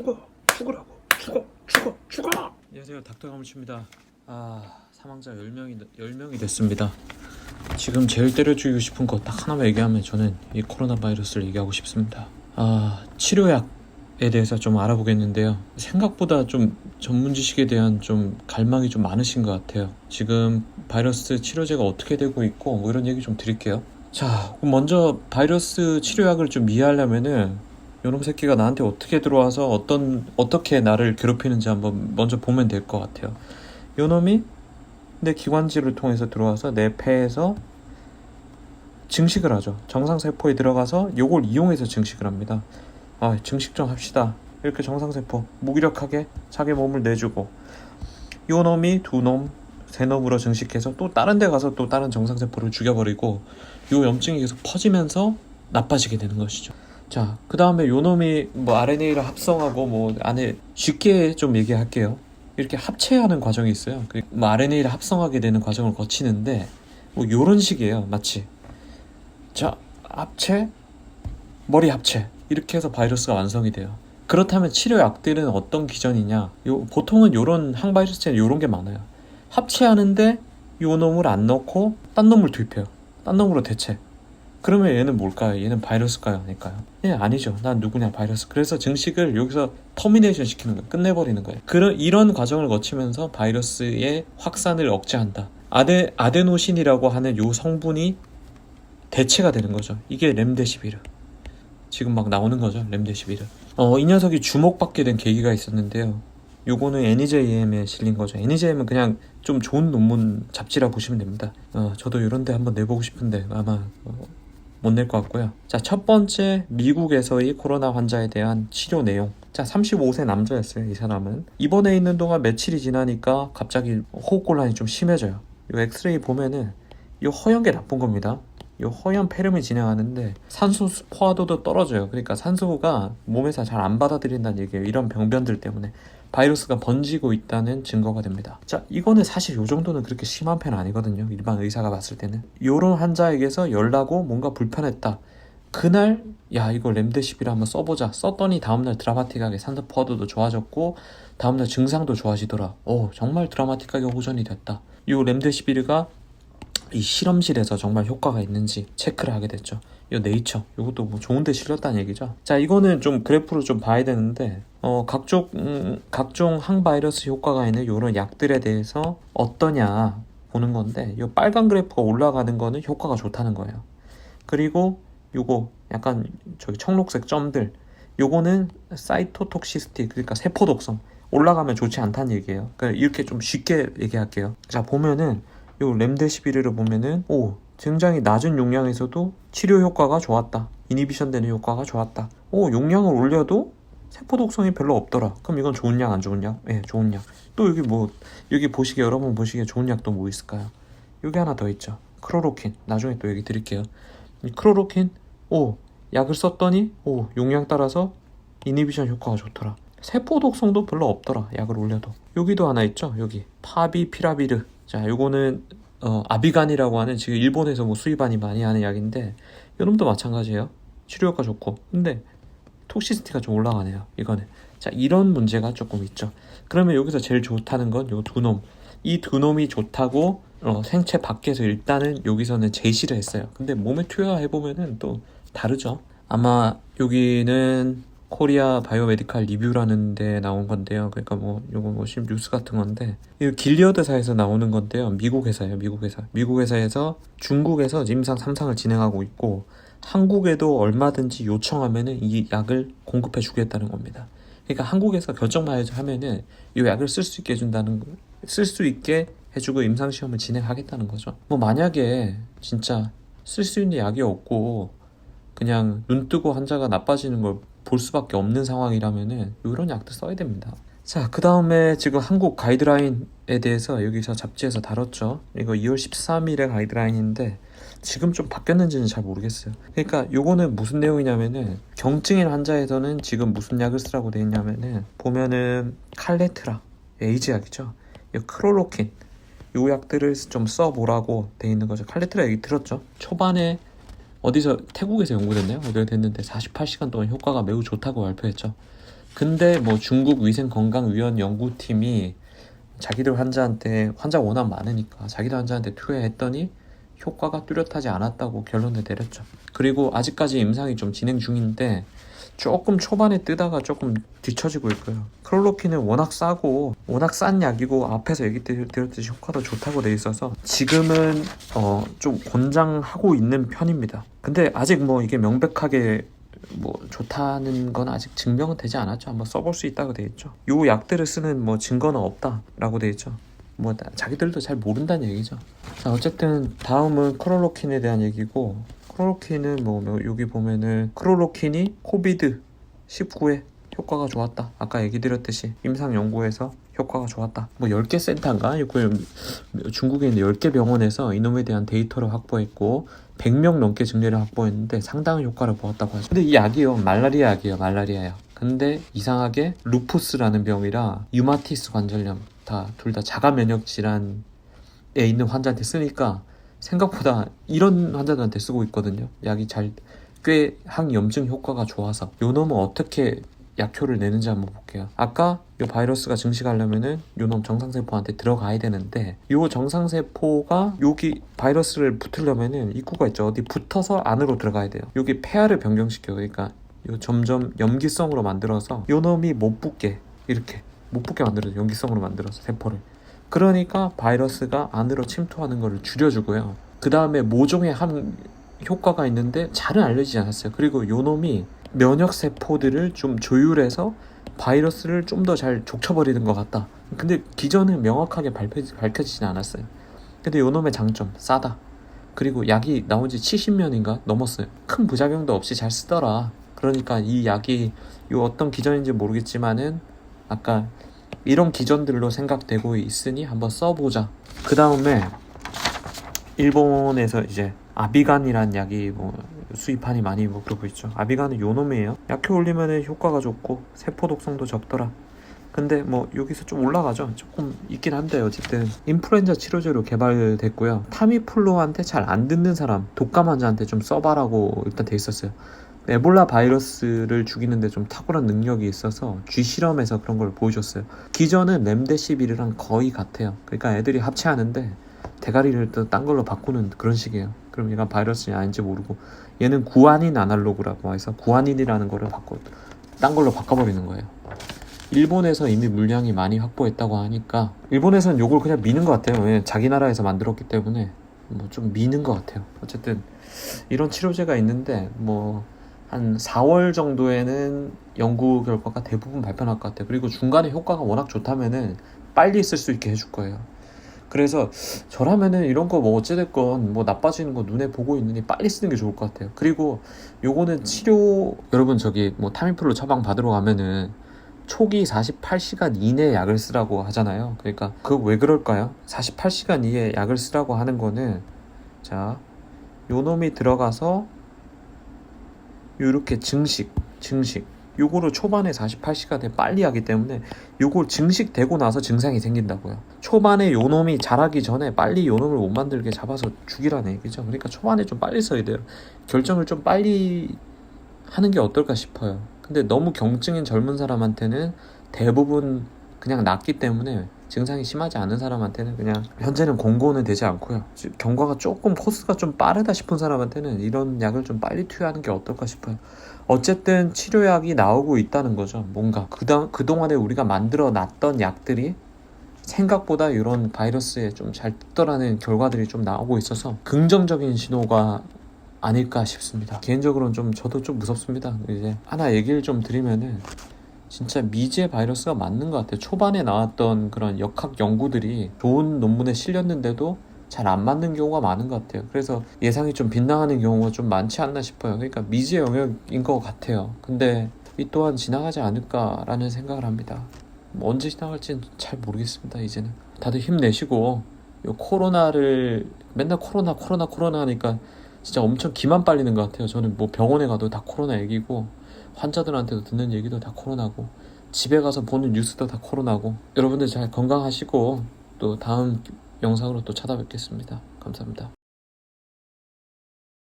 죽어 죽으라고. 죽어 죽어 죽어. 안녕하세요. 닥터 가무치입니다. 아 사망자 10명이 10명이 됐습니다. 지금 제일 때려 죽이고 싶은 거 딱 하나만 얘기하면 저는 이 코로나 바이러스를 얘기하고 싶습니다. 아 치료약에 대해서 좀 알아보겠는데요. 생각보다 좀 전문 지식에 대한 좀 갈망이 좀 많으신 것 같아요. 지금 바이러스 치료제가 어떻게 되고 있고 뭐 이런 얘기 좀 드릴게요. 자 먼저 바이러스 치료약을 좀 이해하려면은 요놈 새끼가 나한테 어떻게 들어와서 어떤 어떻게 나를 괴롭히는지 한번 먼저 보면 될 것 같아요. 요놈이 내 기관지를 통해서 들어와서 내 폐에서 증식을 하죠. 정상 세포에 들어가서 요걸 이용해서 증식을 합니다. 아, 증식 좀 합시다. 이렇게 정상 세포 무기력하게 자기 몸을 내주고 요 놈이 두 놈, 세 놈으로 증식해서 또 다른 데 가서 또 다른 정상 세포를 죽여버리고 요 염증이 계속 퍼지면서 나빠지게 되는 것이죠. 자, 그 다음에 요놈이 뭐 RNA를 합성하고 뭐 안에 쉽게 좀 얘기할게요. 이렇게 합체하는 과정이 있어요. 그뭐 RNA를 합성하게 되는 과정을 거치는데 뭐 요런 식이에요. 마치 자, 합체, 머리 합체 이렇게 해서 바이러스가 완성이 돼요. 그렇다면 치료 약들은 어떤 기전이냐? 요 보통은 요런 항바이러스에는 요런 게 많아요. 합체하는데 요 놈을 안 넣고 딴 놈을 투입해요. 딴 놈으로 대체. 그러면 얘는 뭘까요? 얘는 바이러스일까요? 아닐까요? 예, 아니죠. 난 누구냐, 바이러스. 그래서 증식을 여기서 터미네이션 시키는 거예요. 끝내버리는 거예요. 그런, 이런 과정을 거치면서 바이러스의 확산을 억제한다. 아데, 아데노신이라고 하는 요 성분이 대체가 되는 거죠. 이게 렘데시비르. 지금 막 나오는 거죠. 렘데시비르. 어, 이 녀석이 주목받게 된 계기가 있었는데요. 요거는 NEJM에 실린 거죠. NEJM은 그냥 좀 좋은 논문 잡지라 보시면 됩니다. 어, 저도 이런 데 한번 내보고 싶은데 아마 어, 못 낼 것 같고요. 자, 첫 번째 미국에서의 코로나 환자에 대한 치료 내용. 자, 35세 남자였어요. 이 사람은 입원해 있는 동안 며칠이 지나니까 갑자기 호흡곤란이 좀 심해져요. 이 엑스레이 보면은 이 허연 게 나쁜 겁니다. 이 허연 폐렴이 진행하는데 산소 포화도도 떨어져요. 그러니까 산소가 몸에서 잘 안 받아들인다는 얘기예요. 이런 병변들 때문에 바이러스가 번지고 있다는 증거가 됩니다. 자, 이거는 사실 요 정도는 그렇게 심한 편은 아니거든요. 일반 의사가 봤을 때는. 요런 환자에게서 열나고 뭔가 불편했다. 그날 야 이거 렘데시비를 한번 써보자 썼더니 다음날 드라마틱하게 산소 포화도도 좋아졌고 다음날 증상도 좋아지더라 오 정말 드라마틱하게 호전이 됐다 이 렘데시비르가 이 실험실에서 정말 효과가 있는지 체크를 하게 됐죠. 이 네이처 이것도 뭐 좋은데 실렸다는 얘기죠. 자 이거는 좀 그래프로 좀 봐야 되는데 어 각종 음, 각종 항바이러스 효과가 있는 이런 약들에 대해서 어떠냐 보는 건데 이 빨간 그래프가 올라가는 거는 효과가 좋다는 거예요. 그리고 요거 약간 저기 청록색 점들 요거는 사이토톡시스티 그러니까 세포 독성 올라가면 좋지 않다는 얘기예요. 그러니까 이렇게 좀 쉽게 얘기할게요. 자 보면은 요 렘데시비르를 보면은 오 굉장히 낮은 용량에서도 치료 효과가 좋았다. 이니비션 되는 효과가 좋았다. 오 용량을 올려도 세포 독성이 별로 없더라. 그럼 이건 좋은 약 안 좋은 약? 예, 좋은 약. 또 여기 뭐 여기 보시기에 여러분 보시기에 좋은 약도 뭐 있을까요? 여기 하나 더 있죠. 크로로킨. 나중에 또 얘기 드릴게요. 이 크로로킨 오 약을 썼더니 오 용량 따라서 이니비션 효과가 좋더라. 세포 독성도 별로 없더라. 약을 올려도. 여기도 하나 있죠. 여기 파비피라비르. 자, 요거는 어, 아비간이라고 하는 지금 일본에서 뭐 수입안이 많이 하는 약인데 이놈도 마찬가지예요. 치료 효과 좋고. 근데 톡시스티가 좀 올라가네요. 이거는. 자, 이런 문제가 조금 있죠. 그러면 여기서 제일 좋다는 건 요 두 놈. 이 두 놈이 좋다고 어, 생체 밖에서 일단은 여기서는 제시를 했어요. 근데 몸에 투여해 보면은 또 다르죠. 아마 여기는 코리아 바이오메디칼 리뷰라는 데 나온 건데요. 그러니까 뭐 요거 뭐심 뉴스 같은 건데 이 길리어드사에서 나오는 건데요. 미국 회사예요. 미국 회사. 미국 회사에서 중국에서 임상 3상을 진행하고 있고 한국에도 얼마든지 요청하면은 이 약을 공급해 주겠다는 겁니다. 그러니까 한국에서 결정만 하면은 이 약을 쓸 수 있게 해준다는 쓸 수 있게 해주고 임상 시험을 진행하겠다는 거죠. 뭐 만약에 진짜 쓸 수 있는 약이 없고 그냥 눈 뜨고 환자가 나빠지는 걸 볼 수밖에 없는 상황이라면은 이런 약도 써야 됩니다. 자, 그 다음에 지금 한국 가이드라인에 대해서 여기서 잡지에서 다뤘죠. 이거 2월 13일의 가이드라인인데 지금 좀 바뀌었는지는 잘 모르겠어요. 그러니까 요거는 무슨 내용이냐면은 경증인 환자에서는 지금 무슨 약을 쓰라고 돼 있냐면은 보면은 칼레트라 에이즈 약이죠. 이 크롤로킨 요 약들을 좀 써보라고 돼 있는 거죠. 칼레트라 얘기 들었죠? 초반에 어디서 태국에서 연구됐나요? 어디가 됐는데 48시간 동안 효과가 매우 좋다고 발표했죠. 근데 뭐 중국 위생건강위원 연구팀이 자기들 환자한테 환자 워낙 많으니까 자기들 환자한테 투여했더니 효과가 뚜렷하지 않았다고 결론을 내렸죠. 그리고 아직까지 임상이 좀 진행 중인데 조금 초반에 뜨다가 조금 뒤처지고 있고요. 클로로킨은 워낙 싸고 워낙 싼 약이고 앞에서 얘기 드- 드렸듯이 효과도 좋다고 돼 있어서 지금은 어, 좀 권장하고 있는 편입니다. 근데 아직 뭐 이게 명백하게 뭐 좋다는 건 아직 증명은 되지 않았죠. 한번 써볼 수 있다고 돼 있죠. 요 약들을 쓰는 뭐 증거는 없다라고 돼 있죠. 뭐 나- 자기들도 잘 모른다는 얘기죠. 자 어쨌든 다음은 크롤로킨에 대한 얘기고 크롤로킨은 뭐뭐 여기 보면은 크롤로킨이 코비드 19에 효과가 좋았다. 아까 얘기 드렸듯이 임상 연구에서 효과가 좋았다. 뭐 10개 센터인가? 중국에 있는 10개 병원에서 이놈에 대한 데이터를 확보했고 100명 넘게 증례를 확보했는데 상당한 효과를 보았다고 하죠. 근데 이 약이요. 말라리아 약이에요. 말라리아 약. 근데 이상하게 루푸스라는 병이라 유마티스 관절염 다 둘 다 자가 면역 질환에 있는 환자한테 쓰니까 생각보다 이런 환자들한테 쓰고 있거든요. 약이 잘 꽤 항염증 효과가 좋아서 요 놈은 어떻게 약효를 내는지 한번 볼게요. 아까 요 바이러스가 증식하려면은 요놈 정상세포한테 들어가야 되는데 요 정상세포가 여기 바이러스를 붙으려면은 입구가 있죠. 어디 붙어서 안으로 들어가야 돼요. 여기 폐하를 변경시켜요. 그러니까 요 점점 염기성으로 만들어서 요 놈이 못 붙게 이렇게 못 붙게 만들어요. 염기성으로 만들어서 세포를. 그러니까 바이러스가 안으로 침투하는 것을 줄여주고요. 그 다음에 모종의 한 효과가 있는데 잘은 알려지지 않았어요. 그리고 요 놈이 면역 세포들을 좀 조율해서 바이러스를 좀 더 잘 족쳐버리는 것 같다. 근데 기전은 명확하게 밝혀지진 않았어요. 근데 요 놈의 장점 싸다. 그리고 약이 나온 지 70년인가 넘었어요. 큰 부작용도 없이 잘 쓰더라. 그러니까 이 약이 요 어떤 기전인지 모르겠지만은 아까 이런 기전들로 생각되고 있으니 한번 써보자. 그 다음에 일본에서 이제 아비간이라는 약이 뭐 수입한이 많이 뭐 그러고 있죠. 아비간은 요 놈이에요. 약효 올리면은 효과가 좋고 세포 독성도 적더라. 근데 뭐 여기서 좀 올라가죠. 조금 있긴 한데 어쨌든 인플루엔자 치료제로 개발됐고요. 타미플루한테 잘 안 듣는 사람, 독감 환자한테 좀 써봐라고 일단 돼 있었어요. 에볼라 바이러스를 죽이는데 좀 탁월한 능력이 있어서 쥐 실험에서 그런 걸 보여줬어요. 기전은 렘데시비르랑 거의 같아요. 그러니까 애들이 합체하는데 대가리를 또 딴 걸로 바꾸는 그런 식이에요. 그럼 얘가 바이러스냐 아닌지 모르고 얘는 구안인 아날로그라고 해서 구안인이라는 거를 바꿔 딴 걸로 바꿔버리는 거예요. 일본에서 이미 물량이 많이 확보했다고 하니까 일본에서는 요걸 그냥 미는 것 같아요. 왜냐면 자기 나라에서 만들었기 때문에 뭐 좀 미는 것 같아요. 어쨌든 이런 치료제가 있는데 뭐 한 4월 정도에는 연구 결과가 대부분 발표날 것 같아요. 그리고 중간에 효과가 워낙 좋다면은 빨리 쓸 수 있게 해줄 거예요. 그래서 저라면은 이런 거 뭐 어찌됐건 뭐 나빠지는 거 눈에 보고 있느니 빨리 쓰는 게 좋을 것 같아요. 그리고 요거는 치료 여러분 저기 뭐 타미플루 처방 받으러 가면은 초기 48시간 이내에 약을 쓰라고 하잖아요. 그러니까 그거 왜 그럴까요? 48시간 이내에 약을 쓰라고 하는 거는 자, 요 놈이 들어가서 요렇게 증식, 증식. 요거를 초반에 48시간 에 빨리 하기 때문에 요걸 증식되고 나서 증상이 생긴다고요. 초반에 요 놈이 자라기 전에 빨리 요 놈을 못 만들게 잡아서 죽이라는 얘기죠. 그러니까 초반에 좀 빨리 써야 돼요. 결정을 좀 빨리 하는 게 어떨까 싶어요. 근데 너무 경증인 젊은 사람한테는 대부분 그냥 낫기 때문에 증상이 심하지 않은 사람한테는 그냥 현재는 공고는 되지 않고요. 지- 경과가 조금 코스가 좀 빠르다 싶은 사람한테는 이런 약을 좀 빨리 투여하는 게 어떨까 싶어요. 어쨌든 치료약이 나오고 있다는 거죠. 뭔가 그당 그동안에 우리가 만들어 놨던 약들이 생각보다 이런 바이러스에 좀 잘 뜨더라는 결과들이 좀 나오고 있어서 긍정적인 신호가 아닐까 싶습니다. 개인적으로는 좀 저도 좀 무섭습니다. 이제 하나 얘기를 좀 드리면은 진짜 미제 바이러스가 맞는 것 같아요. 초반에 나왔던 그런 역학 연구들이 좋은 논문에 실렸는데도 잘 안 맞는 경우가 많은 것 같아요. 그래서 예상이 좀 빗나가는 경우가 좀 많지 않나 싶어요. 그러니까 미제 영역인 것 같아요. 근데 이 또한 지나가지 않을까라는 생각을 합니다. 뭐 언제 지나갈지는 잘 모르겠습니다. 이제는 다들 힘내시고 요 코로나를 맨날 코로나 코로나 코로나 하니까 진짜 엄청 기만 빨리는 것 같아요. 저는 뭐 병원에 가도 다 코로나 얘기고 환자들한테도 듣는 얘기도 다 코로나고 집에 가서 보는 뉴스도 다 코로나고 여러분들 잘 건강하시고 또 다음 영상으로 또 찾아뵙겠습니다. 감사합니다.